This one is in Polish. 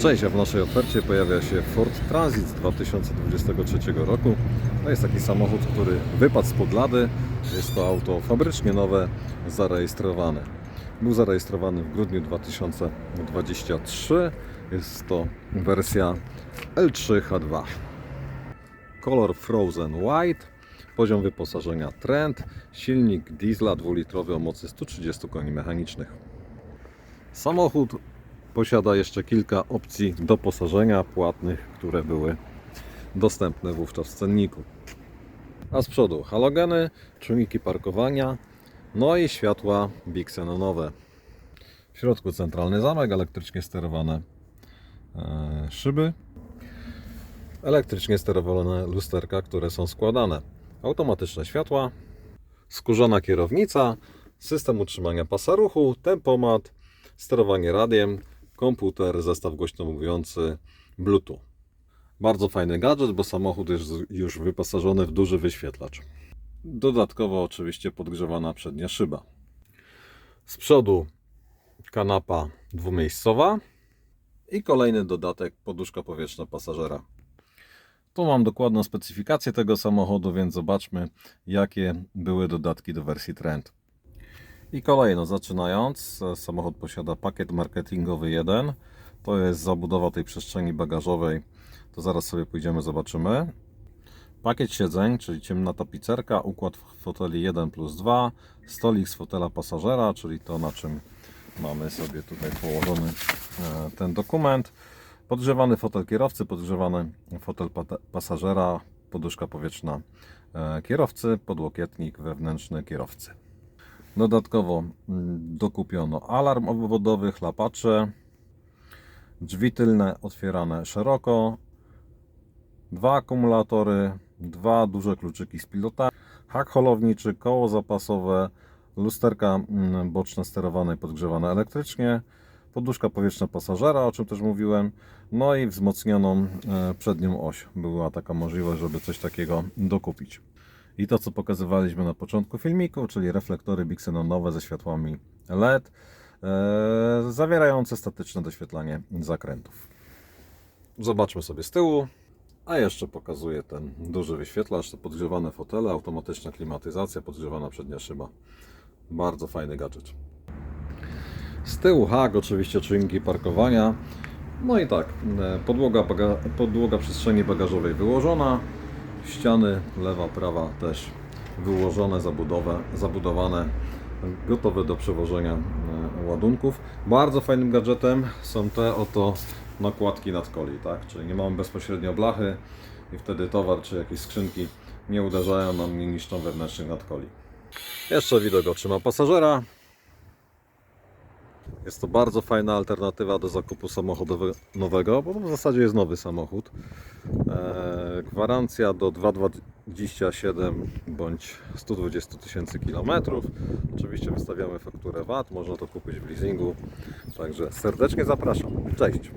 Cześć, a w naszej ofercie pojawia się Ford Transit z 2023 roku. To jest taki samochód, który wypadł z podlady. Jest to auto fabrycznie nowe, zarejestrowane. Był zarejestrowany w grudniu 2023. Jest to wersja L3H2. Kolor Frozen White. Poziom wyposażenia Trend. Silnik diesla 2-litrowy o mocy 130 koni mechanicznych. Samochód posiada jeszcze kilka opcji doposażenia płatnych, które były dostępne wówczas w cenniku. A z przodu halogeny, czujniki parkowania, no i światła bixenonowe. W środku centralny zamek, elektrycznie sterowane e, szyby, elektrycznie sterowane lusterka, które są składane, automatyczne światła, skórzana kierownica, system utrzymania pasa ruchu, tempomat, sterowanie radiem, komputer, zestaw głośno mówiący, Bluetooth. Bardzo fajny gadżet, bo samochód jest już wyposażony w duży wyświetlacz. Dodatkowo oczywiście podgrzewana przednia szyba. Z przodu kanapa dwumiejscowa i kolejny dodatek poduszka powietrzna pasażera. Tu mam dokładną specyfikację tego samochodu, więc zobaczmy jakie były dodatki do wersji Trend. I kolejno, zaczynając, e, samochód posiada pakiet marketingowy 1. To jest zabudowa tej przestrzeni bagażowej. To zaraz sobie pójdziemy, zobaczymy. Pakiet siedzeń, czyli ciemna tapicerka, układ foteli 1 plus 2, stolik z fotela pasażera, czyli to na czym mamy sobie tutaj położony e, ten dokument. Podgrzewany fotel kierowcy, podgrzewany fotel pa- pasażera, poduszka powietrzna e, kierowcy, podłokietnik wewnętrzny kierowcy. Dodatkowo mm, dokupiono alarm obwodowy, chlapacze, drzwi tylne otwierane szeroko, dwa akumulatory, dwa duże kluczyki z pilota, hak holowniczy, koło zapasowe, lusterka mm, boczne sterowane i podgrzewane elektrycznie, poduszka powietrzna pasażera, o czym też mówiłem, no i wzmocnioną e, przednią oś. Była taka możliwość, żeby coś takiego dokupić. I to, co pokazywaliśmy na początku filmiku, czyli reflektory bixenonowe ze światłami LED, e, zawierające statyczne doświetlanie zakrętów. Zobaczmy sobie z tyłu. A jeszcze pokazuję ten duży wyświetlacz, to podgrzewane fotele, automatyczna klimatyzacja, podgrzewana przednia szyba. Bardzo fajny gadżet. Z tyłu hak, oczywiście czujniki parkowania. No i tak, e, podłoga, podłoga przestrzeni bagażowej wyłożona, ściany lewa, prawa też wyłożone, zabudowę, zabudowane, gotowe do przewożenia e, ładunków. Bardzo fajnym gadżetem są te oto nakładki nad coli, tak? Czyli nie mamy bezpośrednio blachy i wtedy towar czy jakieś skrzynki nie uderzają nam, nie niszczą wewnętrznych nadkoli. Jeszcze widok oczyma pasażera. Jest to bardzo fajna alternatywa do zakupu samochodu nowego, bo w zasadzie jest nowy samochód. Eee, gwarancja do 2,27 bądź 120 tysięcy kilometrów. Oczywiście wystawiamy fakturę VAT, można to kupić w leasingu. Także serdecznie zapraszam. Cześć!